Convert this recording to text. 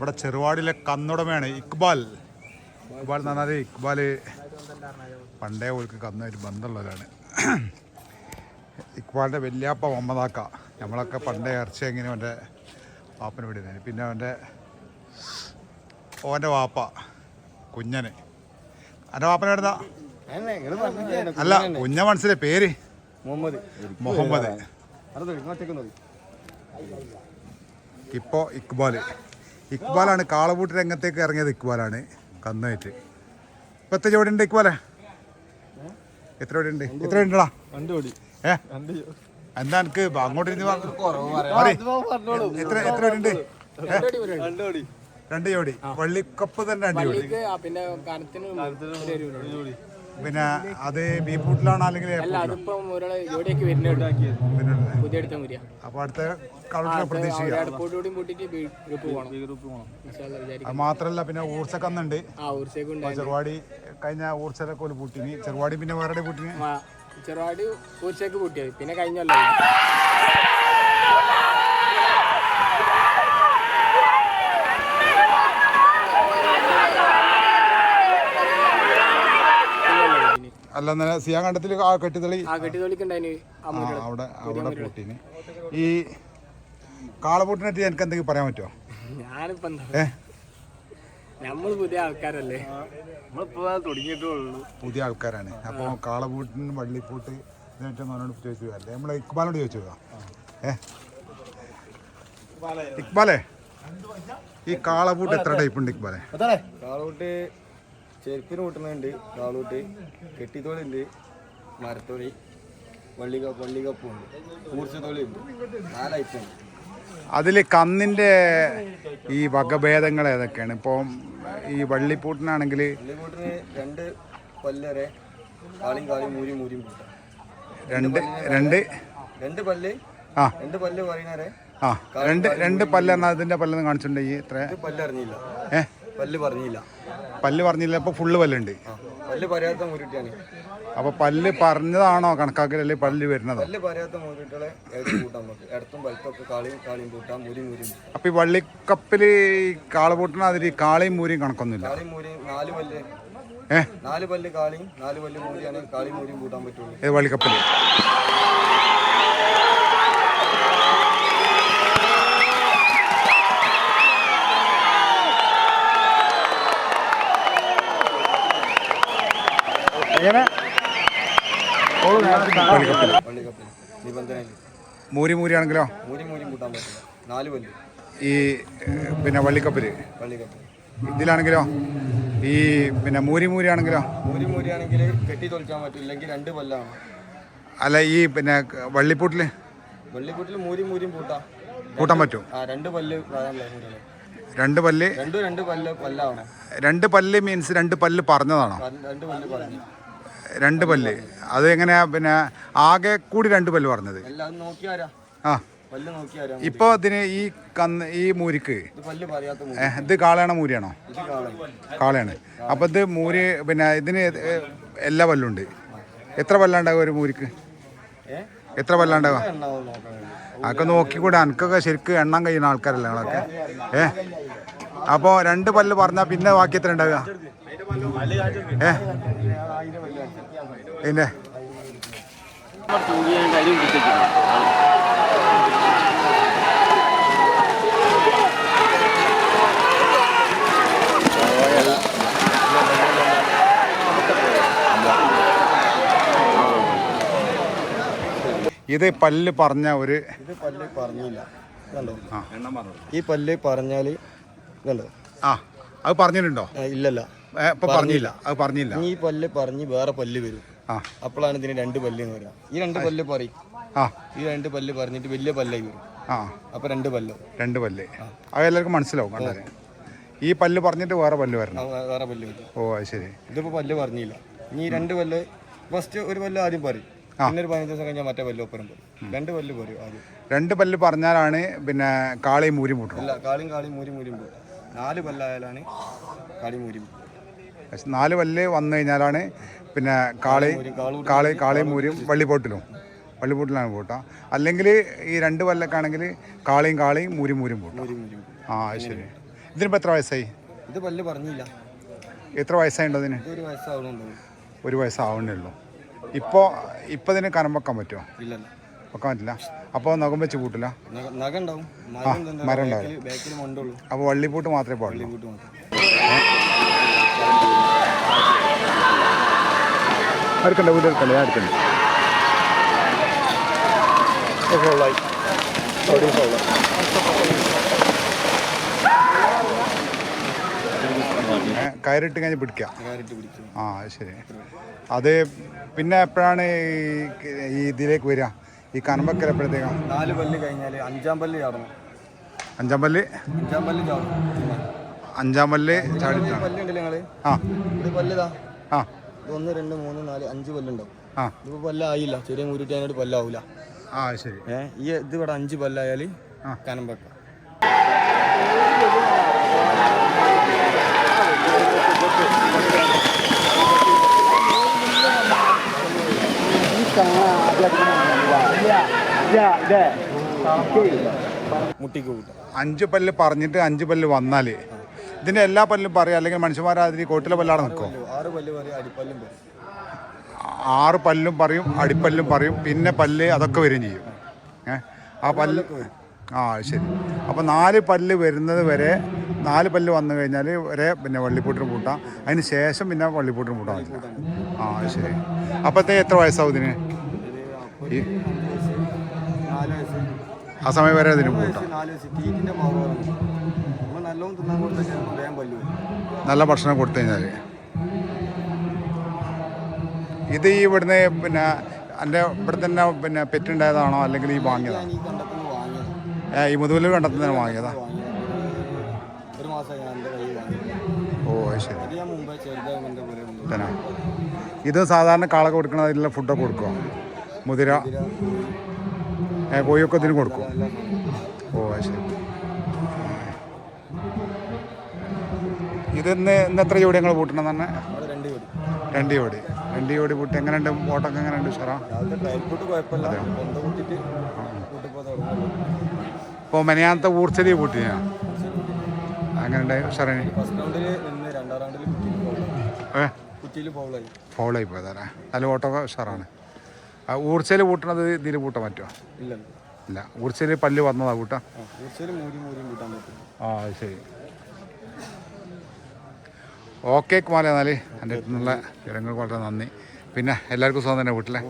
ഇവിടെ ചെറുവാടിലെ കന്നുടമയാണ് ഇക്ബാൽ. ഇക്ബാൽ എന്ന് പറഞ്ഞാൽ ഇക്ബാൽ പണ്ടേ ഓൾക്ക് കന്നായിട്ട് ബന്ധമുള്ളവരാണ്. ഇക്ബാലിന്റെ വല്യാപ്പ മുഹമ്മദാക്ക. നമ്മളൊക്കെ പണ്ടേ ഇറച്ചി എങ്ങനെ അവന്റെ വാപ്പന് വിടുന്നതിന് പിന്നെ അവന്റെ ഓന്റെ വാപ്പ കുഞ്ഞന്. എന്റെ വാപ്പന എവിടുന്നാ അല്ല കുഞ്ഞ മനസ്സിലെ പേര്? മുഹമ്മദ്. മുഹമ്മദ്. ഇപ്പോൾ ഇക്ബാൽ ഇക്ബാലാണ്. കാളപൂട്ട് രംഗത്തേക്ക് ഇറങ്ങിയത് ഇക്ബാലാണ്. കന്നായിട്ട്. ഇപ്പം എത്ര ജോഡി ഉണ്ട് ഇക്ബാലെ? എത്ര ജോഡി ഉണ്ട്? എത്ര ജോഡി ഉണ്ടടാ? ഏ? എന്താ എനിക്ക് അങ്ങോട്ട് ഇരുന്ന്. എത്ര എത്ര ജോഡി ഉണ്ട്? രണ്ട് ജോഡി വള്ളിക്കപ്പ് തന്നെ രണ്ട് ജോഡി. പിന്നെ അത് ബീഫൂട്ടിലാണോ അല്ലെങ്കിൽ പിന്നെ പുതിയ അടുത്ത മുരിയ അപ്പോൾ അടുത്ത കൂട്ടിട്ട് ഗ്രൂപ്പ് പോകണം ഗ്രൂപ്പ് പോകണം മാത്രമല്ല പിന്നെ ഊർച്ചക്കന്നുണ്ട് ആ ഊർച്ചയൊക്കെ ചെറുവാടി കഴിഞ്ഞ ഊർച്ചയിലൊക്കെ ഒരു പൂട്ടിന്. ചെറുവാടി പിന്നെ വേറെ പൂട്ടിന്? ചെറുവാടി ഊർച്ചയൊക്കെ പൂട്ടിയത്. പിന്നെ കഴിഞ്ഞല്ലോ അല്ല സിയാ കണ്ടത്തിൽ ആ കെട്ടിത്തളി ആ കെട്ടിത്തോളിക്കുണ്ടായിന് ആ, അവിടെ അവിടെ പൂട്ടിന്. ഈ കാളപൂട്ടിനെറ്റി എനിക്ക് എന്തെങ്കിലും പറയാൻ പറ്റുമോ? ഞാനിപ്പോ എന്താ നമ്മൾ പുതിയ ആൾക്കാരല്ലേ? നമ്മളിപ്പോ തുടങ്ങിയിട്ടേ ഉള്ളൂ. പുതിയ ആൾക്കാരാണ്. അപ്പോൾ കാളപൂട്ടിന് വള്ളിപ്പൂട്ട് അവനോട് ചോദിച്ചു അല്ലേ? നമ്മൾ ഇക്ബാലോട് ചോദിച്ചു ഏ? ഇക്ബാലേ? ഈ കാളപൂട്ട് എത്ര ടൈപ്പ് ഉണ്ട് ഇക്ബാലെ കാളൂട്ട് ചെരുപ്പിന് കൂട്ടുന്നുണ്ട് കാളൂട്ട് കെട്ടിത്തോളുണ്ട് മരത്തോളി വള്ളിക വള്ളികപ്പുണ്ട് ഊർച്ചത്തോളി ഉണ്ട് നാല് ഐറ്റം ഉണ്ട് അതിൽ കന്നിന്റെ ഈ വകഭേദങ്ങൾ ഏതൊക്കെയാണ്? ഇപ്പോൾ ഈ വള്ളിപ്പൂട്ടിനാണെങ്കിൽ വള്ളിപ്പൂട്ടിന് രണ്ട് പല്ലരെ കാളിയും കാളിയും മൂരിയും മൂരിയും രണ്ട് രണ്ട് രണ്ട്? പല്ല് ആ. രണ്ട് പല്ല് പറയുന്നവരെ ആ രണ്ട് രണ്ട് പല്ല് എന്നാൽ അതിന്റെ പല്ലെന്ന് കാണിച്ചിട്ടുണ്ടെങ്കിൽ എത്ര ഇത് പല്ല് അറിഞ്ഞില്ല. ഏ? പല്ല് പറഞ്ഞില്ല. പല്ല് പറഞ്ഞില്ല അപ്പോൾ ഫുള്ള് പല്ലുണ്ട്. അപ്പൊ പല്ല് പറയാത്ത അപ്പോൾ പല്ല് പറഞ്ഞതാണോ കണക്കാക്കലല്ലേ പല്ല് വരുന്നത്? പല്ല് പറയാത്ത മൂരിട്ടുകളെ ഏത് കൂട്ടാൻ നമുക്ക് ഇടത്തും വലത്തൊക്കെ കാളിയും കാളിയും കൂട്ടാം മുരി മുരിയും. കൂട്ടാം. അപ്പോൾ ഈ വള്ളിക്കപ്പിൽ കാളപൂട്ടണ അതിൽ കാളയും മൂരിയും കണക്കൊന്നുമില്ല? കാളിയും മൂരിയും നാല് പല്ല്. നാല് പല്ല് കാളിയും നാല് പല്ല് മൂരിയാണ്. കാളിയും മൂരിയും കൂട്ടാൻ പറ്റുള്ളൂ. ഏത് വള്ളിക്കപ്പിൽ എങ്ങനെ നിബന്ധനയിൽ മൂരി മൂരിയാണെങ്കിലോ മൂരി ആണെങ്കിലോ? കൂട്ടാൻ പറ്റില്ല നാല് പല്ല് ഈ പിന്നെ വള്ളിക്കപ്പൽ. വള്ളിക്കപ്പിൽ ഇതിലാണെങ്കിലോ? ഈ പിന്നെ മൂരി മൂരി ആണെങ്കിലോ? കെട്ടി തൊളിക്കാൻ പറ്റില്ലെങ്കിൽ രണ്ട് പല്ലാണ് അല്ല ഈ പിന്നെ വള്ളിപ്പൂട്ടിൽ വള്ളിക്കൂട്ടിൽ മൂരി മൂരിയും കൂട്ടാം കൂട്ടാൻ പറ്റും ആ രണ്ട് പല്ല്? രണ്ട് പല്ല് രണ്ട് രണ്ട് പല്ല് പല്ലാണ് രണ്ട് പല്ല് മീൻസ് രണ്ട് പല്ല് പറഞ്ഞതാണോ? രണ്ട് പല്ല് പറഞ്ഞു. രണ്ട് പല്ല്. അത് എങ്ങനെയാ പിന്നെ ആകെ കൂടി രണ്ട് പല്ല് പറഞ്ഞത്? ആ. ഇപ്പൊ അതിന് ഈ കന്ന് ഈ മൂരിക്ക്. ഇത് കാളയാണോ മൂരിയാണോ? കാളയാണ്. അപ്പൊ ഇത് മൂരി പിന്നെ ഇതിന് എല്ലാ പല്ലുണ്ട്. എത്ര പല്ലുണ്ടാവുക ഒരു മൂരിക്ക്? എത്ര വേണ്ടി. അതൊക്കെ നോക്കിക്കൂടെ. എനിക്കൊക്കെ ശരിക്കും എണ്ണം കഴിയുന്ന ആൾക്കാരല്ലേ ഞങ്ങളൊക്കെ ഏ? അപ്പോൾ രണ്ട് പല്ല് പറഞ്ഞാൽ പിന്നെ ബാക്കി എത്ര ഉണ്ടാവുക? ഏ? പിന്നെ? ഇത് പല്ല് പറഞ്ഞ ഒരു ഇത് പല്ല് പറഞ്ഞില്ല. കണ്ടോ? ഈ പല്ല് പറഞ്ഞാൽ കണ്ടോ? ആ. അത് പറഞ്ഞിട്ടുണ്ടോ? ഇല്ലല്ലോ. ഇപ്പൊ പറഞ്ഞില്ല. അത് പറഞ്ഞില്ല. ഈ പല്ല് പറഞ്ഞ് വേറെ പല്ല് വരും. ആ. അപ്പോഴാണ് ഇതിന് രണ്ട് പല്ല് എന്ന് പറയാം. ഈ രണ്ട് പല്ല് പറയും. ആ. ഈ രണ്ട് പല്ല് പറഞ്ഞിട്ട് വലിയ പല്ലായി വരും. ആ. അപ്പൊ രണ്ട് പല്ല്. രണ്ട് പല്ല്. അത് എല്ലാവർക്കും മനസ്സിലാവും കണ്ടാൽ ഈ പല്ല് പറഞ്ഞിട്ട് വേറെ പല്ല് വരണം. വേറെ പല്ല് വരും. ഓ അത് ശരി. ഇതിപ്പോ പല്ല് പറഞ്ഞില്ല. ഇനി രണ്ട് പല്ല് ഫസ്റ്റ് ഒരു പല്ല് ആദ്യം പറയും. പിന്നെ ഒരു പതിനഞ്ച് ദിവസം കഴിഞ്ഞാൽ മറ്റേ പല്ല് ഒപ്പരം പറയും. രണ്ട് പല്ല് പറയും ആദ്യം. രണ്ട് പല്ല് പറഞ്ഞാലാണ് പിന്നെ കാളയും മൂരി മുട്ടണം അല്ല കാളിയും കാളിയും മൂരി മൂരി പോകും നാല് പല്ലായാലാണ് കാളി മൂരി പക്ഷെ നാല് പല്ല് വന്നു കഴിഞ്ഞാലാണ് പിന്നെ കാളി കാളി കാളയും മൂരിയും വള്ളിപ്പോട്ടിലും വള്ളിപ്പോട്ടിലാണ് പൂട്ട. അല്ലെങ്കിൽ ഈ രണ്ട് വല്ലക്കാണെങ്കിൽ കാളിയും കാളിയും കാളയും മൂരി മൂരും പൂട്ട. ആ ശരി. ഇതിനിപ്പോൾ എത്ര വയസ്സായി? ഇത് പല്ല് പറഞ്ഞില്ല. എത്ര വയസ്സായിട്ടുണ്ടോ അതിന് ഒരു വയസ്സാവണേ ഉള്ളൂ. ഇപ്പോൾ ഇപ്പോൾ ഇതിന് കനം വെക്കാൻ പറ്റുമോ വെക്കാൻ പറ്റില്ല. അപ്പോൾ നഖം വെച്ച് പൂട്ടില്ല? മരം ഉണ്ടാവും അപ്പോൾ വള്ളിപ്പൂട്ട് മാത്രമേ പാടുള്ളൂ. അടുക്കണ്ട വീട് എടുക്കണ്ട ഞാൻ എടുക്കണ്ട കയറിട്ട് കഴിഞ്ഞ് പിടിക്കാം. ആ അത് ശരി. അത് പിന്നെ എപ്പോഴാണ് ഈ ഇതിലേക്ക് വരിക? ഈ കനമ്പക്കൽ എപ്പോഴത്തേക്കാണ് നാല് പല്ല് കഴിഞ്ഞാൽ അഞ്ചാം പല്ല് ചാടണം. അഞ്ചാം പല്ല്? അഞ്ചാം പല്ല് ചാടണം അഞ്ചാം പല്ല് ചാടിയിട്ടാണ്. ആ. ആ. ഒന്ന് രണ്ട് മൂന്ന് നാല് അഞ്ച് പല്ലുണ്ടാവും ആ. ഇതിപ്പോ പല്ലായില്ല. ചെറിയ മുരുട്ടി അതിനോട് പല്ലാവൂല. ആ ശരി. ഏഹ് ഈ ഇത് ഇവിടെ അഞ്ച് പല്ലായാൽ. കനം വെക്കാം. മുട്ടിക്ക് കൂട്ടാം. അഞ്ച് പല്ല് പറഞ്ഞിട്ട് അഞ്ച് പല്ല് വന്നാൽ ഇതിന്റെ എല്ലാ പല്ലും പറയാം. അല്ലെങ്കിൽ മനുഷ്യന്മാരാതിരി കോട്ടിലെ പല്ലാണ് നിൽക്കും? ആറ് പല്ല് പറയും അടിപ്പല്ലും പറയും. ആറ് പല്ലും പറയും അടിപ്പല്ലും പറയും പിന്നെ പല്ല് അതൊക്കെ വരും ചെയ്യും. ഏ? ആ പല്ല് ആ ശരി. അപ്പോൾ നാല് പല്ല് വരുന്നത് വരെ നാല് പല്ല് വന്നു കഴിഞ്ഞാൽ വരെ പിന്നെ വള്ളിപ്പൂട്ടിന് പൂട്ടാം. അതിന് ശേഷം പിന്നെ വള്ളിപ്പൂട്ടിന് പൂട്ടാൻ പറ്റില്ല. ആ ശരി. അപ്പോഴത്തെ എത്ര വയസ്സാവും ഇതിന്? ആ സമയം വരെ അതിന് പൂട്ടാം. നല്ലോണം തിന്നാൻ വേഗം പല്ല് നല്ല ഭക്ഷണം കൊടുത്തു കഴിഞ്ഞാൽ ഇത് ഈ ഇവിടുന്ന് പിന്നെ എന്റെ ഇവിടെ തന്നെ പിന്നെ പെറ്റുണ്ടായതാണോ? അല്ലെങ്കിൽ ഈ വാങ്ങിയതാണോ ഈ മുതുവൽ കണ്ടെത്തുന്ന വാങ്ങിയതാ? ഓ ശരി. തന്നെ. ഇത് സാധാരണ കാളൊക്കെ കൊടുക്കണതിലുള്ള ഫുഡൊക്കെ കൊടുക്കുക മുതിര? കോഴിയൊക്കെ ഇതിന് കൊടുക്കും ഇത് ഇന്ന് ഇന്ന് എത്ര ജോഡി ഞങ്ങൾ പൂട്ടണം തന്നെ രണ്ട് ജോഡി. രണ്ട് ജോഡി. പൂട്ടി എങ്ങനെയുണ്ട്? ഓട്ടൊക്കെ എങ്ങനെയുണ്ട് സാറാ ഇപ്പോൾ മെനയാനത്തെ ഊർച്ചലി പൂട്ടി ഞാൻ അങ്ങനെയുണ്ട് സാറേ ഫോളോ ആയി. പോയതാ നല്ല ഓട്ടമൊക്കെ സാറാണ് ഊർച്ചയിൽ പൂട്ടണത് ഇതിൽ പൂട്ടാൻ പറ്റുമോ ഇല്ലല്ലോ ഇല്ല. ഊർച്ചയിൽ പല്ല് വന്നതാ കൂട്ടാ ആ ശരി. ഓക്കെ കുമാല എന്നാൽ എന്റെ അടുത്തുനിന്നുള്ള വിവരങ്ങൾക്ക് വളരെ നന്ദി. പിന്നെ എല്ലാവർക്കും സുഖം തന്നെ വീട്ടിലെ.